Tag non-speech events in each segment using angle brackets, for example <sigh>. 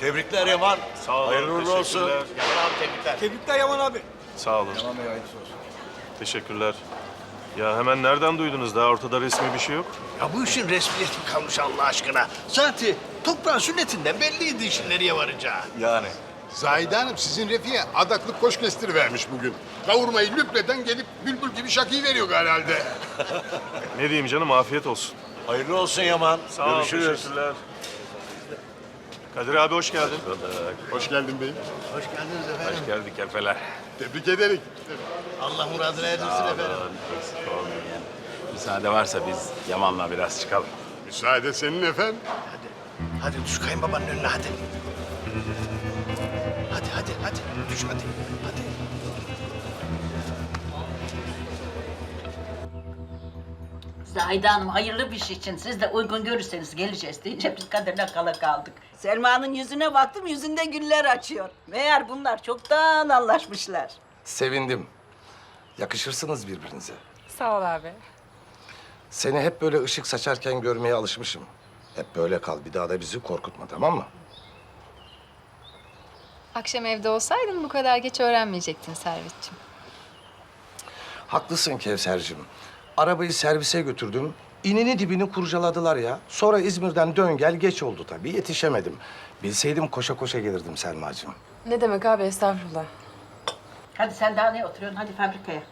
Tebrikler Yaman. Sağ olun. Hayırlı uğurlu olsun. Yaman abi tebrikler. Tebrikler Yaman abi. Sağ olun. Teşekkürler. Ya hemen nereden duydunuz? Daha ortada resmi bir şey yok. Ya bu işin resmiyeti mi kalmış Allah aşkına? Zaten toprağın sünnetinden belliydi işin nereye varacağı. Yani. Zahide Hanım sizin Refik'e adaklık koş vermiş bugün. Kavurmayı lüpleden gelip bülbül gibi şakıyı veriyor herhalde. Ne diyeyim canım afiyet olsun. Hayırlı olsun Yaman. Sağ ol. Görüşürüz. Teşekkürler. Kadir abi hoş geldin. Hoş geldin beyim. Hoş geldiniz efendim. Geldik efeler. Tebrik ederim. Allah muradına erdirsin efendim. Eksik olmayın. Müsaade varsa biz Yaman'la biraz çıkalım. Müsaade senin efendim. Hadi. Hadi düş kayınbabanın önüne hadi. Hadi hadi hadi. Düş hadi. Hadi. Zahide Hanım hayırlı bir şey için siz de uygun görürseniz geleceğiz deyince biz kaderine kala kaldık. Selma'nın yüzüne baktım yüzünde güller açıyor. Meğer bunlar çoktan anlaşmışlar. Sevindim. Yakışırsınız birbirinize. Sağ ol abi. Seni hep böyle ışık saçarken görmeye alışmışım. Hep böyle kal. Bir daha da bizi korkutma tamam mı? Akşam evde olsaydın bu kadar geç öğrenmeyecektin Servetciğim. Haklısın Kevser'cim. Arabayı servise götürdüm. İnini dibini kurcaladılar ya. Sonra İzmir'den dön gel geç oldu tabii. Yetişemedim. Bilseydim koşa koşa gelirdim Selma'cığım. Ne demek abi estağfurullah. Hadi sen daha ne oturuyorsun hadi fabrikaya.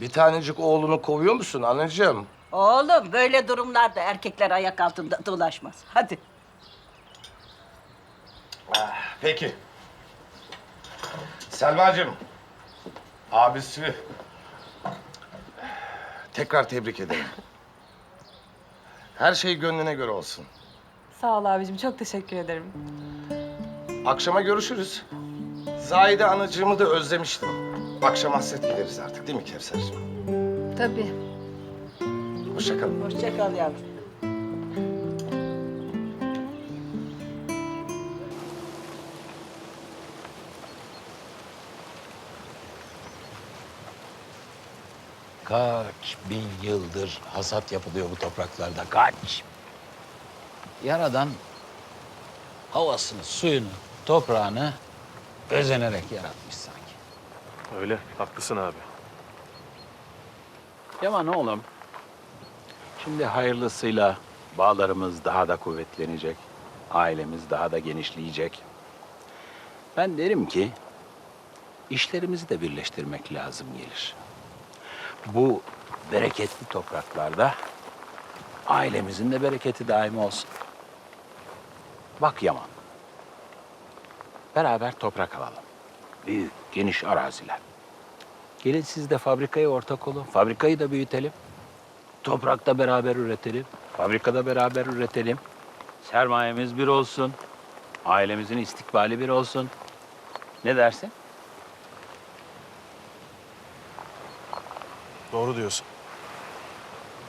Bir tanecik oğlunu kovuyor musun anacığım? Oğlum böyle durumlarda erkekler ayak altında dolaşmaz. Hadi. Peki. Selma'cığım. Abisi. Tekrar tebrik ederim. Her şey gönlüne göre olsun. Sağ ol abicim çok teşekkür ederim. Akşama görüşürüz. Zahide anacığımı da özlemiştim. Akşam hasret gideriz artık değil mi Kevser'cığım? Tabii. Hoşça kalın. Hoşça kal yavrum. Kaç bin yıldır hasat yapılıyor bu topraklarda, kaç? Yaradan havasını, suyunu, toprağını özenerek yaratmış sanki. Öyle. Haklısın abi. Yaman oğlum, şimdi hayırlısıyla bağlarımız daha da kuvvetlenecek, ailemiz daha da genişleyecek. Ben derim ki işlerimizi de birleştirmek lazım gelir. Bu bereketli topraklarda ailemizin de bereketi daim olsun. Bak Yaman, beraber toprak alalım. Büyük, geniş araziler. Gelin siz de fabrikaya ortak olun. Fabrikayı da büyütelim. Toprakta beraber üretelim. Fabrikada beraber üretelim. Sermayemiz bir olsun. Ailemizin istikbali bir olsun. Ne dersin? Doğru diyorsun.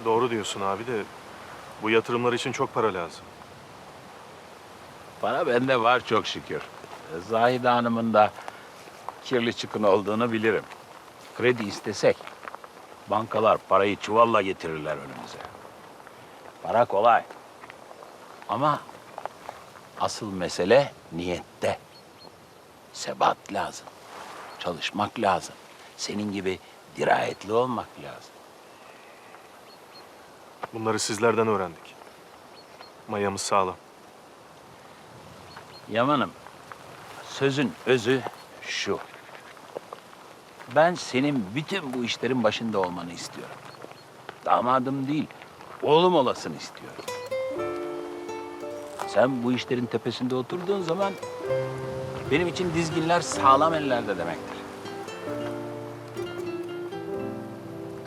Doğru diyorsun abi de bu yatırımlar için çok para lazım. Para bende var çok şükür. Zahide Hanım'ın da kirli çıkın olduğunu bilirim. Kredi istesek bankalar parayı çuvalla getirirler önümüze. Para kolay. Ama asıl mesele niyette. Sebat lazım. Çalışmak lazım. Senin gibi dirayetli olmak lazım. Bunları sizlerden öğrendik. Mayamız sağlam. Yaman'ım, sözün özü şu. Ben senin bütün bu işlerin başında olmanı istiyorum. Damadım değil, oğlum olasın istiyorum. Sen bu işlerin tepesinde oturduğun zaman benim için dizginler sağlam ellerde demektir.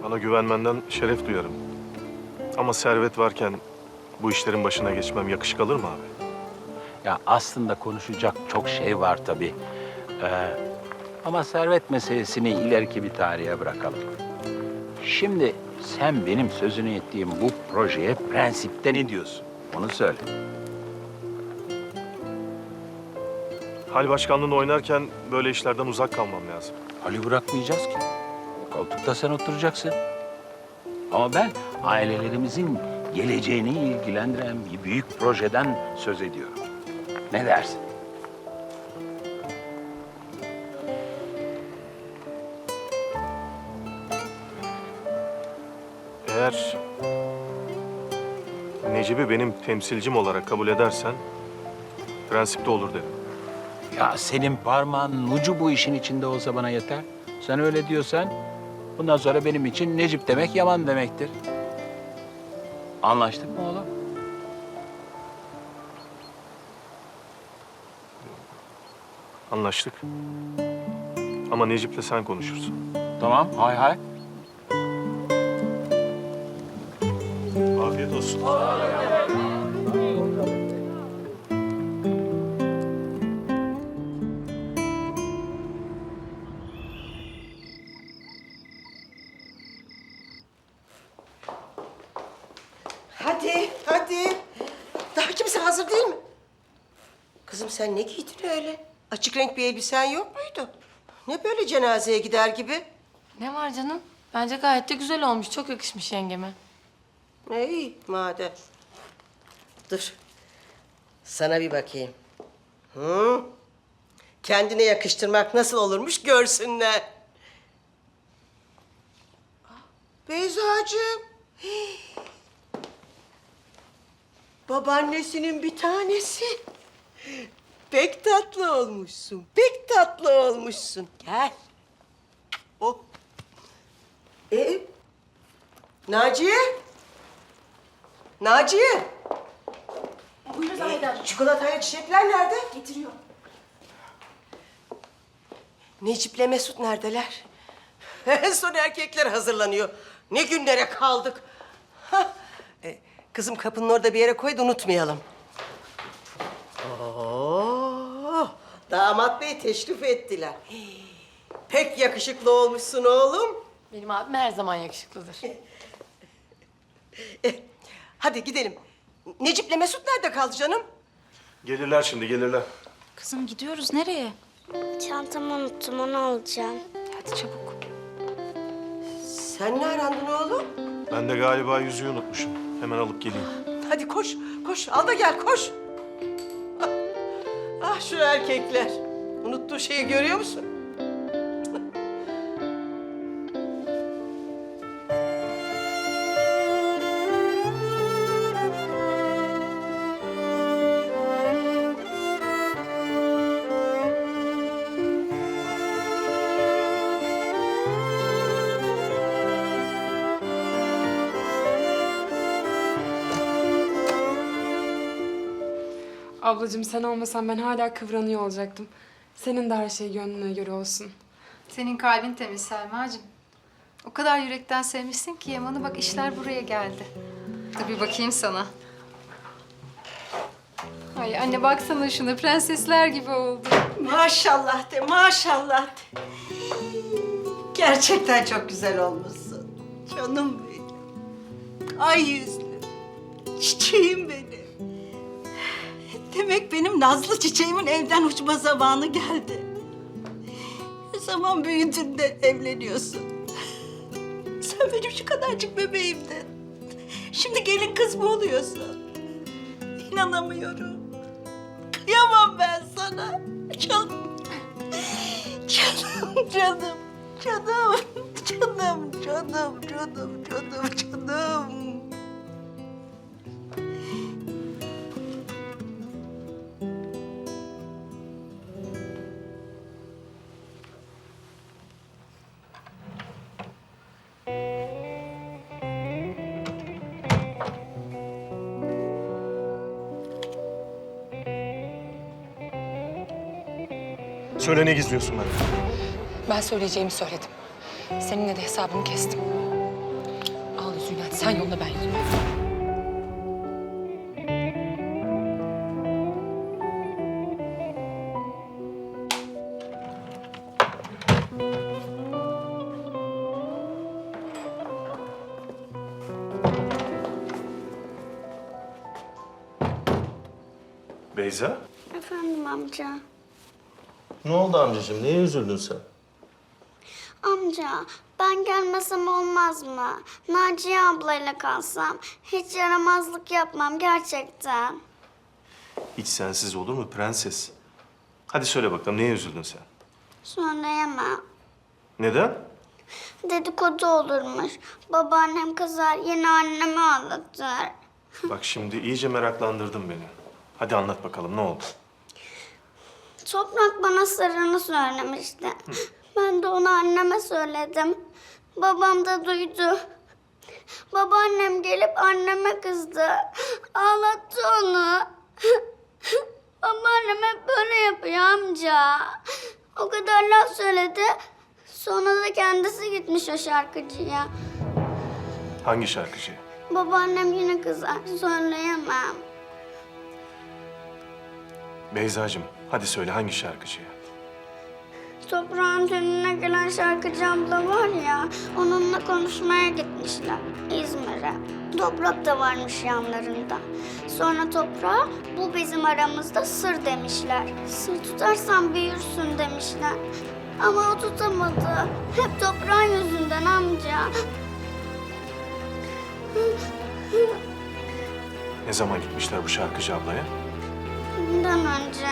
Bana güvenmenden şeref duyarım. Ama servet varken bu işlerin başına geçmem yakışık alır mı abi? Ya aslında konuşacak çok şey var tabii. Ee, ama servet meselesini ileriki bir tarihe bırakalım. Şimdi sen benim sözünü ettiğim bu projeye prensipte ne diyorsun? Onu söyle. Hal başkanlığını oynarken böyle işlerden uzak kalmam lazım. Ali bırakmayacağız ki. Koltukta sen oturacaksın. Ama ben ailelerimizin geleceğini ilgilendiren bir büyük projeden söz ediyorum. Ne dersin? Eğer Necip'i benim temsilcim olarak kabul edersen prensipte olur derim. Ya senin parmağın ucu bu işin içinde olsa bana yeter. Sen öyle diyorsan bundan sonra benim için Necip demek Yaman demektir. Anlaştık mı oğlum? Anlaştık. Ama Necip'le sen konuşursun. Tamam, hay hay. Afiyet olsun. Kimse hazır değil mi? Kızım sen ne giydin öyle? Açık renk bir elbisen yok muydu? Ne böyle cenazeye gider gibi? Ne var canım? Bence gayet de güzel olmuş. Çok yakışmış yengeme. Ne iyi madem. Dur. Sana bir bakayım. Hı? Kendine yakıştırmak nasıl olurmuş görsünler. Ah, Beyzacığım. Hii. Babaannesinin bir tanesi. Pek tatlı olmuşsun. Pek tatlı olmuşsun. Gel. Oh. Ee, Naciye? Naciye? Buyurun Zahide Çikolatayla çiçekler nerede? Getiriyor. Necip'le Mesut neredeler? <laughs> Son erkekler hazırlanıyor. Ne günlere kaldık. Kızım kapının orada bir yere koy da unutmayalım. Oo, damat bey teşrif ettiler. Hii, Pek yakışıklı olmuşsun oğlum. Benim abim her zaman yakışıklıdır. Eh, hadi gidelim. Necip'le Mesut nerede kaldı canım? Gelirler şimdi, gelirler. Kızım gidiyoruz nereye? Çantamı unuttum, onu alacağım. Hadi çabuk. Sen ne arandın oğlum? Ben de galiba yüzüğü unutmuşum. Hemen alıp geleyim. Hadi koş, koş. Al da gel, koş. Ah, ah şu erkekler. Unuttuğu şeyi görüyor musun? Ablacığım sen olmasan ben hala kıvranıyor olacaktım. Senin de her şey gönlüne göre olsun. Senin kalbin temiz Selma'cığım. O kadar yürekten sevmişsin ki Yaman'ı bak işler buraya geldi. Dur bir bakayım sana. Ay anne baksana şuna prensesler gibi oldu. Maşallah de, maşallah de. Gerçekten çok güzel olmuşsun. Canım benim. Ay yüzlü. Çiçeğim benim. Nazlı çiçeğimin evden uçma zamanı geldi. Ne zaman büyüdün de evleniyorsun. Sen benim şu kadarcık bebeğimdin. Şimdi gelin kız mı oluyorsun? İnanamıyorum. Kıyamam ben sana. Canım. Canım, canım, canım, canım, canım, canım, canım, canım. Söyle ne gizliyorsun benden? Ben söyleyeceğimi söyledim. Seninle de hesabımı kestim. Al yüzüğünü hadi sen yolla ben yüzüğünü. Beyza? Efendim amca. Ne oldu amcacığım? Neye üzüldün sen? Amca, ben gelmesem olmaz mı? Naciye ablayla kalsam. Hiç yaramazlık yapmam gerçekten. Hiç sensiz olur mu prenses? Hadi söyle bakalım neye üzüldün sen? Söyleyemem. Neden? Dedikodu olurmuş. Babaannem kızar yine annemi ağlatır. Bak şimdi iyice meraklandırdın beni. Hadi anlat bakalım ne oldu? Toprak bana sırrını söylemişti. Ben de onu anneme söyledim. Babam da duydu. Babaannem gelip anneme kızdı. Ağlattı onu. Babaannem hep böyle yapıyor amca. O kadar laf söyledi. Sonra da kendisi gitmiş o şarkıcıya. Hangi şarkıcı? Babaannem yine kızar. Söyleyemem. Beyzacığım hadi söyle hangi şarkıcıya? Toprağın önüne gelen şarkıcı abla var ya, onunla konuşmaya gitmişler İzmir'e. Toprak da varmış yanlarında. Sonra toprağa bu bizim aramızda sır demişler. Sır tutarsan büyürsün demişler. Ama o tutamadı. Hep toprağın yüzünden amca. Ne zaman gitmişler bu şarkıcı ablaya? Bundan önce.